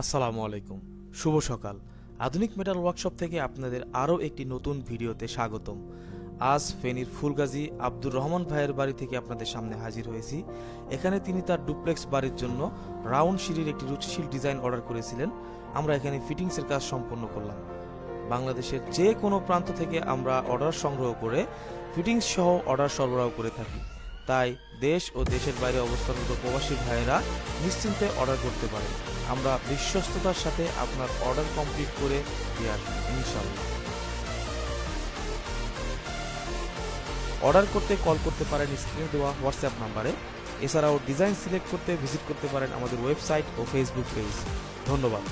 আসসালামু আলাইকুম। শুভ সকাল। আধুনিক মেটাল ওয়ার্কশপ থেকে আপনাদের আরও একটি নতুন ভিডিওতে স্বাগতম। আজ ফেনীর ফুলগাজী আব্দুর রহমান ভাইয়ের বাড়ি থেকে আপনাদের সামনে হাজির হয়েছি। এখানে তিনি তার ডুপ্লেক্স বাড়ির জন্য রাউন্ড সিঁড়ির একটি রুচিশীল ডিজাইন অর্ডার করেছিলেন। আমরা এখানে ফিটিংসের কাজ সম্পন্ন করলাম। বাংলাদেশের যে কোনো প্রান্ত থেকে আমরা অর্ডার সংগ্রহ করে ফিটিংস সহ অর্ডার সরবরাহ করে থাকি। তাই দেশ ও দেশের বাইরে অবস্থানরত প্রবাসী ভাইয়েরা নিশ্চিন্তে অর্ডার করতে পারে আমরা বিশ্বস্ততার সাথে আপনার অর্ডার কমপ্লিট করে আসব ইনশাল্লাহ অর্ডার করতে কল করতে পারেন স্ক্রিনে দেওয়া হোয়াটসঅ্যাপ নাম্বারে এছাড়াও ডিজাইন সিলেক্ট করতে ভিজিট করতে পারেন আমাদের ওয়েবসাইট ও ফেসবুক পেজ ধন্যবাদ।